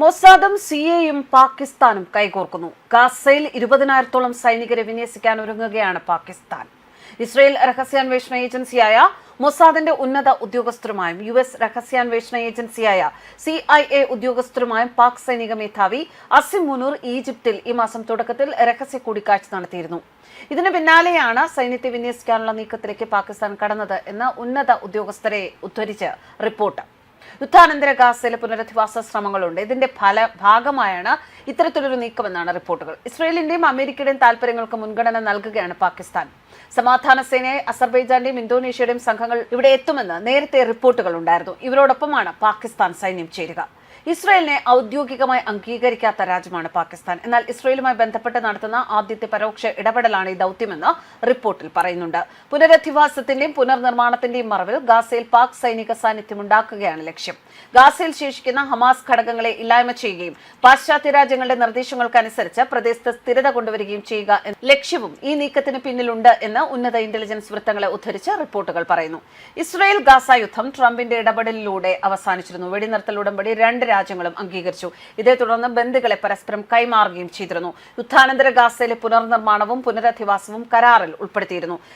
മൊസാദും C എയും പാകിസ്ഥാനും കൈകോർക്കുന്നു. ഗാസയിൽ ഇരുപതിനായിരത്തോളം സൈനികരെ വിന്യസിക്കാൻ ഒരുങ്ങുകയാണ് പാകിസ്ഥാൻ. ഇസ്രയേൽ രഹസ്യാന്വേഷണ ഏജൻസിയായ മൊസാദിന്റെ ഉന്നത ഉദ്യോഗസ്ഥരുമായും യു എസ് രഹസ്യാന്വേഷണ ഏജൻസിയായ സി ഐ എ ഉദ്യോഗസ്ഥരുമായും പാക് സൈനിക മേധാവി അസിം മുനൂർ ഈജിപ്തിൽ ഈ മാസം തുടക്കത്തിൽ രഹസ്യ കൂടിക്കാഴ്ച നടത്തിയിരുന്നു. ഇതിന് പിന്നാലെയാണ് സൈന്യത്തെ വിന്യസിക്കാനുള്ള നീക്കത്തിലേക്ക് പാകിസ്ഥാൻ കടന്നത് എന്ന് ഉന്നത ഉദ്യോഗസ്ഥരെ ഉദ്ധരിച്ച് റിപ്പോർട്ട്. യുദ്ധാനന്തര ഗാസയിലെ പുനരധിവാസ ശ്രമങ്ങളുണ്ട്. ഇതിന്റെ ഫല ഭാഗമായാണ് ഇത്തരത്തിലൊരു നീക്കമെന്നാണ് റിപ്പോർട്ടുകൾ. ഇസ്രയേലിന്റെയും അമേരിക്കയുടെയും താൽപര്യങ്ങൾക്ക് മുൻഗണന നൽകുകയാണ് പാകിസ്ഥാൻ. സമാധാന സേനയെ അസർബൈജാന്റെയും ഇന്തോനേഷ്യയുടെയും സംഘങ്ങൾ ഇവിടെ എത്തുമെന്ന് നേരത്തെ റിപ്പോർട്ടുകൾ ഉണ്ടായിരുന്നു. ഇവരോടൊപ്പമാണ് പാകിസ്ഥാൻ സൈന്യം ചേരുക. ഇസ്രയേലിനെ ഔദ്യോഗികമായി അംഗീകരിക്കാത്ത രാജ്യമാണ് പാകിസ്ഥാൻ. എന്നാൽ ഇസ്രയേലുമായി ബന്ധപ്പെട്ട് നടത്തുന്ന ആദ്യത്തെ പരോക്ഷ ഇടപെടലാണ് ഈ ദൗത്യമെന്ന് റിപ്പോർട്ടിൽ പറയുന്നുണ്ട്. പുനരധിവാസത്തിന്റെയും പുനർനിർമ്മാണത്തിന്റെയും മറവിൽ ഗാസയിൽ പാക് സൈനിക സാന്നിധ്യം ഉണ്ടാക്കുകയാണ് ലക്ഷ്യം. ഗാസയിൽ ശേഷിക്കുന്ന ഹമാസ് ഘടകങ്ങളെ ഇല്ലായ്മ ചെയ്യുകയും പാശ്ചാത്യ രാജ്യങ്ങളുടെ നിർദ്ദേശങ്ങൾക്കനുസരിച്ച് പ്രദേശത്ത് സ്ഥിരത കൊണ്ടുവരികയും ചെയ്യുക എന്ന ലക്ഷ്യവും ഈ നീക്കത്തിന് പിന്നിലുണ്ട് എന്ന് ഉന്നത ഇന്റലിജൻസ് വൃത്തങ്ങളെ ഉദ്ധരിച്ച് റിപ്പോർട്ടുകൾ പറയുന്നു. ഇസ്രയേൽ ഗാസ യുദ്ധം ട്രംപിന്റെ ഇടപെടലിലൂടെ അവസാനിച്ചിരുന്നു. വെടിനിർത്തൽ ഉടമ്പടി രണ്ട് രാജ്യങ്ങളും അംഗീകരിച്ചു. ഇതേ തുടർന്ന് ബന്ധുക്കളെ പരസ്പരം കൈമാറുകയും ചെയ്തിരുന്നു. യുദ്ധാനന്തര ഗാസയിലെ പുനർനിർമ്മാണവും പുനരധിവാസവും കരാറിൽ ഉൾപ്പെടുത്തിയിരുന്നു.